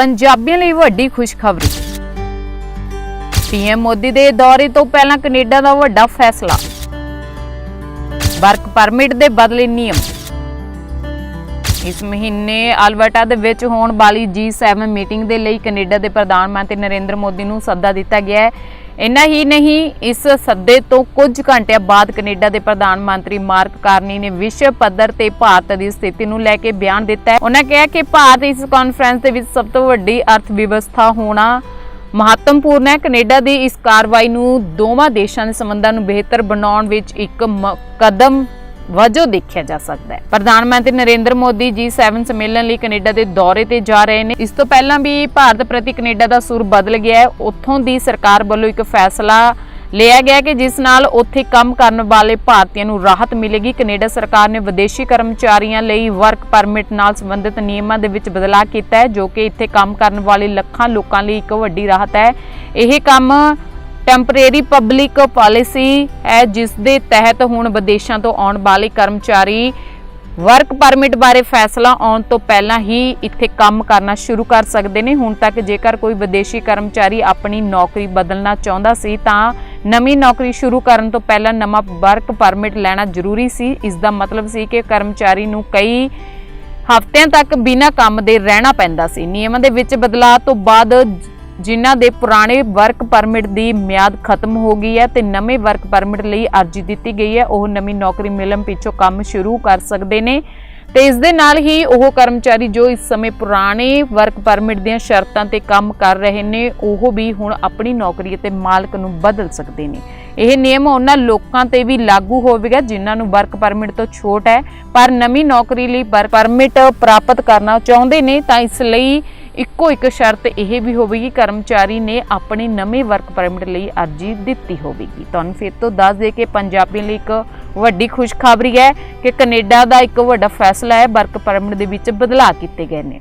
ਪੰਜਾਬੀਆਂ ਲਈ ਵੱਡੀ ਖੁਸ਼ਖਬਰੀ। ਪੀਐਮ ਮੋਦੀ ਦੇ ਦੌਰੇ ਤੋਂ ਪਹਿਲਾਂ ਕੈਨੇਡਾ ਦਾ ਵੱਡਾ ਫੈਸਲਾ। ਵਰਕ ਪਰਮਿਟ ਦੇ ਬਦਲੇ ਨਿਯਮ। ਇਸ ਮਹੀਨੇ ਅਲਬਰਟਾ ਦੇ ਵਿੱਚ ਹੋਣ ਵਾਲੀ G7 ਮੀਟਿੰਗ ਦੇ ਲਈ ਕੈਨੇਡਾ ਦੇ ਪ੍ਰਧਾਨ ਮੰਤਰੀ ਨਰਿੰਦਰ ਮੋਦੀ ਨੂੰ ਸੱਦਾ ਦਿੱਤਾ ਗਿਆ ਹੈ। ਇੰਨਾ ਹੀ ਨਹੀਂ, ਇਸ ਸੱਦੇ ਤੋਂ ਕੁਝ ਘੰਟਿਆਂ ਬਾਅਦ ਕੈਨੇਡਾ ਦੇ ਪ੍ਰਧਾਨ ਮੰਤਰੀ ਮਾਰਕ ਕਾਰਨੀ ਨੇ ਵਿਸ਼ਵ ਪੱਧਰ ਤੇ ਭਾਰਤ ਦੀ ਸਥਿਤੀ ਨੂੰ ਲੈ ਕੇ ਬਿਆਨ ਦਿੱਤਾ ਹੈ। ਉਹਨਾਂ ਕਿਹਾ ਕਿ ਭਾਰਤ ਇਸ ਕਾਨਫਰੰਸ ਦੇ ਵਿੱਚ ਸਭ ਤੋਂ ਵੱਡੀ ਅਰਥ ਵਿਵਸਥਾ ਹੋਣਾ ਮਹੱਤਵਪੂਰਨ ਹੈ। ਕੈਨੇਡਾ ਦੀ ਇਸ ਕਾਰਵਾਈ ਨੂੰ ਦੋਵਾਂ ਦੇਸ਼ਾਂ ਦੇ ਸੰਬੰਧਾਂ ਨੂੰ ਬਿਹਤਰ ਬਣਾਉਣ ਵਿੱਚ ਇੱਕ ਕਦਮ ਵਜੋਂ ਦੇਖਿਆ ਜਾ ਸਕਦਾ ਹੈ। ਪ੍ਰਧਾਨ ਮੰਤਰੀ ਨਰਿੰਦਰ ਮੋਦੀ ਜੀ G7 ਸੰਮੇਲਨ ਲਈ ਕੈਨੇਡਾ ਦੇ ਦੌਰੇ ਤੇ ਜਾ ਰਹੇ ਨੇ। ਇਸ ਤੋਂ ਪਹਿਲਾਂ ਵੀ ਭਾਰਤ ਪ੍ਰਤੀ ਕੈਨੇਡਾ ਦਾ ਸੁਰ ਬਦਲ ਗਿਆ ਹੈ। ਉੱਥੋਂ ਦੀ ਸਰਕਾਰ ਵੱਲੋਂ ਇੱਕ ਫੈਸਲਾ ਲਿਆ ਗਿਆ ਕਿ ਜਿਸ ਨਾਲ ਉੱਥੇ ਕੰਮ ਕਰਨ ਵਾਲੇ ਭਾਰਤੀਆਂ ਨੂੰ ਰਾਹਤ ਮਿਲੇਗੀ। ਕੈਨੇਡਾ ਸਰਕਾਰ ਨੇ ਵਿਦੇਸ਼ੀ ਕਰਮਚਾਰੀਆਂ ਲਈ ਵਰਕ ਪਰਮਿਟ ਨਾਲ ਸੰਬੰਧਿਤ ਨਿਯਮਾਂ ਦੇ ਵਿੱਚ ਬਦਲਾਅ ਕੀਤਾ ਹੈ, ਜੋ ਕਿ ਇੱਥੇ ਕੰਮ ਕਰਨ ਵਾਲੇ ਲੱਖਾਂ ਲੋਕਾਂ ਲਈ ਇੱਕ ਵੱਡੀ ਰਾਹਤ ਹੈ। ਇਹ ਕੰਮ ਟੈਂਪਰੇਰੀ ਪਬਲਿਕ ਪਾਲਿਸੀ ਹੈ, ਜਿਸ ਦੇ ਤਹਿਤ ਹੁਣ ਵਿਦੇਸ਼ਾਂ ਤੋਂ ਆਉਣ ਵਾਲੇ ਕਰਮਚਾਰੀ ਵਰਕ ਪਰਮਿਟ ਬਾਰੇ ਫੈਸਲਾ ਆਉਣ ਤੋਂ ਪਹਿਲਾਂ ਹੀ ਇੱਥੇ ਕੰਮ ਕਰਨਾ ਸ਼ੁਰੂ ਕਰ ਸਕਦੇ ਨੇ। ਹੁਣ ਤੱਕ ਜੇਕਰ ਕੋਈ ਵਿਦੇਸ਼ੀ ਕਰਮਚਾਰੀ ਆਪਣੀ ਨੌਕਰੀ ਬਦਲਣਾ ਚਾਹੁੰਦਾ ਸੀ, ਤਾਂ ਨਵੀਂ ਨੌਕਰੀ ਸ਼ੁਰੂ ਕਰਨ ਤੋਂ ਪਹਿਲਾਂ ਨਵਾਂ ਵਰਕ ਪਰਮਿਟ ਲੈਣਾ ਜ਼ਰੂਰੀ ਸੀ। ਇਸ ਦਾ ਮਤਲਬ ਸੀ ਕਿ ਕਰਮਚਾਰੀ ਨੂੰ ਕਈ ਹਫ਼ਤਿਆਂ ਤੱਕ ਬਿਨਾਂ ਕੰਮ ਦੇ ਰਹਿਣਾ ਪੈਂਦਾ ਸੀ। ਨਿਯਮਾਂ ਦੇ ਵਿੱਚ ਬਦਲਾਅ ਤੋਂ ਬਾਅਦ ਜਿਨ੍ਹਾਂ ਦੇ ਪੁਰਾਣੇ ਵਰਕ ਪਰਮਿਟ ਦੀ ਮਿਆਦ ਖਤਮ ਹੋ ਗਈ ਹੈ ਤੇ ਨਵੇਂ ਵਰਕ ਪਰਮਿਟ ਲਈ ਅਰਜ਼ੀ ਦਿੱਤੀ ਗਈ ਹੈ। ਉਹ ਨਵੀਂ ਨੌਕਰੀ ਮਿਲਣ ਪਿੱਛੋਂ ਕੰਮ ਸ਼ੁਰੂ ਕਰ ਸਕਦੇ ਨੇ ਤੇ ਇਸ ਦੇ ਨਾਲ ਹੀ ਉਹ ਕਰਮਚਾਰੀ ਜੋ ਇਸ ਸਮੇਂ ਪੁਰਾਣੇ ਵਰਕ ਪਰਮਿਟ ਦੀਆਂ ਸ਼ਰਤਾਂ ਤੇ ਕੰਮ ਕਰ ਰਹੇ ਨੇ, ਉਹ ਵੀ ਹੁਣ ਆਪਣੀ ਨੌਕਰੀ ਅਤੇ ਮਾਲਕ ਨੂੰ ਬਦਲ ਸਕਦੇ ਨੇ। ਇਹ ਨਿਯਮ ਉਹਨਾਂ ਲੋਕਾਂ ਤੇ ਵੀ ਲਾਗੂ ਹੋਵੇਗਾ ਜਿਨ੍ਹਾਂ ਨੂੰ ਵਰਕ ਪਰਮਿਟ ਤੋਂ ਛੋਟ ਹੈ। ਪਰ ਨਵੀਂ ਨੌਕਰੀ ਲਈ ਪਰਮਿਟ ਪ੍ਰਾਪਤ ਕਰਨਾ ਚਾਹੁੰਦੇ ਨੇ ਤਾਂ ਇਸ ਲਈ ਇੱਕੋ ਇੱਕ ਸ਼ਰਤ ਇਹ ਵੀ ਹੋਵੇਗੀ, ਕਰਮਚਾਰੀ ਨੇ ਆਪਣੀ ਨਵੇਂ ਵਰਕ ਪਰਮਿਟ ਲਈ ਅਰਜ਼ੀ ਦਿੱਤੀ ਹੋਵੇਗੀ। ਤੁਹਾਨੂੰ ਫਿਰ ਤੋਂ ਦੱਸ ਦੇ ਕਿ ਪੰਜਾਬੀਆਂ ਲਈ ਇੱਕ ਵੱਡੀ ਖੁਸ਼ਖਬਰੀ ਹੈ ਕਿ ਕੈਨੇਡਾ ਦਾ ਇੱਕ ਵੱਡਾ ਫੈਸਲਾ ਹੈ ਵਰਕ ਪਰਮਿਟ ਦੇ ਵਿੱਚ ਬਦਲਾਅ ਕੀਤੇ ਗਏ ਨੇ।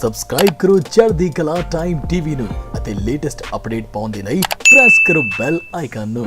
ਸਬਸਕ੍ਰਾਈਬ ਕਰੋ ਚੜ੍ਹਦੀ ਕਲਾ ਟਾਈਮ ਟੀਵੀ ਨੂੰ ਅਤੇ ਲੇਟੈਸਟ ਅਪਡੇਟ ਪਾਉਣ ਦੇ ਲਈ ਪ੍ਰੈਸ ਕਰੋ ਬੈਲ ਆਈਕਨ ਨੂੰ।